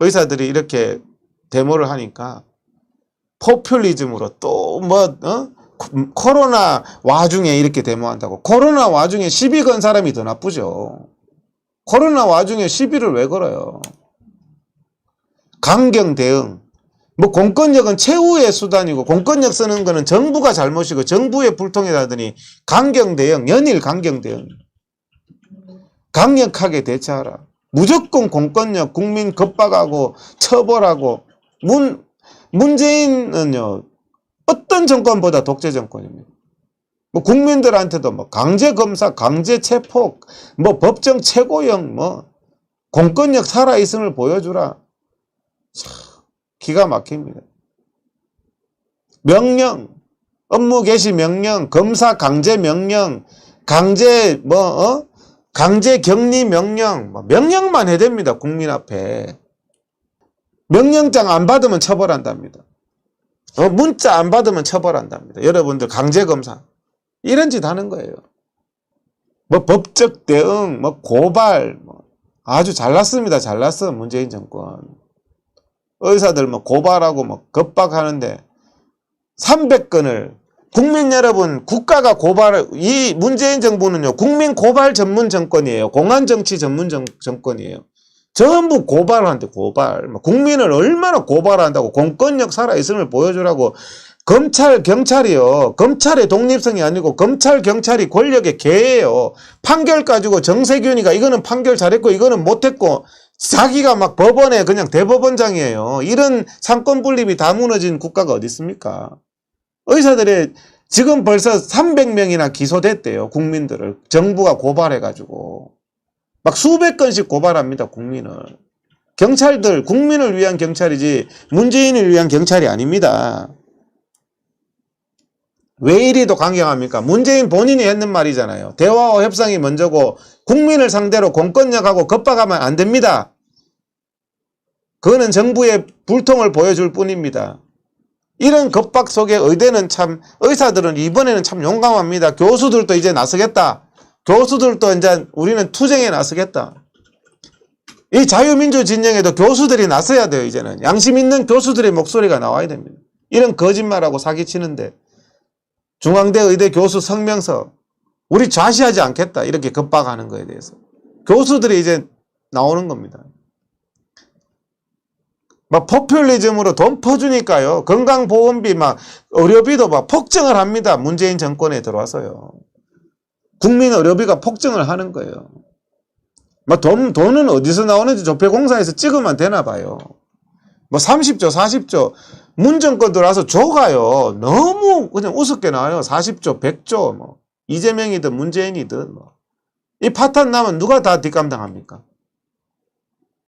의사들이 이렇게 데모를 하니까 포퓰리즘으로 또뭐 어? 코- 코로나 와중에 이렇게 데모한다고 코로나 와중에 시비 건 사람이 더 나쁘죠. 코로나 와중에 시비를 왜 걸어요? 강경 대응. 뭐 공권력은 최후의 수단이고 공권력 쓰는 거는 정부가 잘못이고 정부의 불통이라더니 강경 대응, 연일 강경 대응. 강력하게 대처하라. 무조건 공권력, 국민 겁박하고 처벌하고 문 문재인은요 어떤 정권보다 독재 정권입니다. 뭐 국민들한테도 뭐 강제 검사, 강제 체포, 뭐 법정 최고형, 뭐 공권력 살아 있음을 보여주라. 참 기가 막힙니다. 명령, 업무 개시 명령, 검사 강제 명령, 강제 뭐 어? 강제 격리 명령, 뭐 명령만 해댑니다. 국민 앞에. 명령장 안 받으면 처벌한답니다. 어, 문자 안 받으면 처벌한답니다. 여러분들 강제 검사 이런 짓 하는 거예요. 뭐 법적 대응, 뭐 고발, 뭐 아주 잘났습니다. 잘났어 문재인 정권. 의사들 뭐 고발하고 뭐 겁박하는데 300건을 국민 여러분 국가가 고발 이 문재인 정부는요 국민 고발 전문 정권이에요. 공안 정치 전문 정, 정권이에요. 전부 고발한테 고발. 뭐 국민을 얼마나 고발한다고 공권력 살아 있음을 보여주라고 검찰 경찰이요. 검찰의 독립성이 아니고 검찰 경찰이 권력의 개예요. 판결 가지고 정세균이가 이거는 판결 잘했고 이거는 못했고 자기가 막 법원에 그냥 대법원장이에요. 이런 상권 분립이 다 무너진 국가가 어디 있습니까 의사들의 지금 벌써 300명이나 기소됐대요. 국민들을. 정부가 고발해가지고. 막 수백 건씩 고발합니다. 국민을. 경찰들, 국민을 위한 경찰이지 문재인을 위한 경찰이 아닙니다. 왜 이리도 강경합니까? 문재인 본인이 했는 말이잖아요. 대화와 협상이 먼저고 국민을 상대로 공권력하고 겁박하면 안 됩니다. 그거는 정부의 불통을 보여줄 뿐입니다. 이런 겁박 속에 의대는 참 의사들은 이번에는 참 용감합니다. 교수들도 이제 나서겠다. 교수들도 이제 우리는 투쟁에 나서겠다. 이 자유민주 진영에도 교수들이 나서야 돼요. 이제는 양심 있는 교수들의 목소리가 나와야 됩니다. 이런 거짓말하고 사기치는데 중앙대 의대 교수 성명서 우리 좌시하지 않겠다. 이렇게 겁박하는 거에 대해서 교수들이 이제 나오는 겁니다. 막 포퓰리즘으로 돈 퍼주니까요. 건강보험비 막 의료비도 막 폭증을 합니다. 문재인 정권에 들어와서요. 국민 의료비가 폭증을 하는 거예요. 막 돈, 돈은 어디서 나오는지 조폐공사에서 찍으면 되나 봐요. 뭐 30조, 40조. 문 정권 들어와서 줘가요. 너무 그냥 우습게 나와요. 40조, 100조, 뭐. 이재명이든 문재인이든 뭐. 이 파탄 나면 누가 다 뒷감당합니까?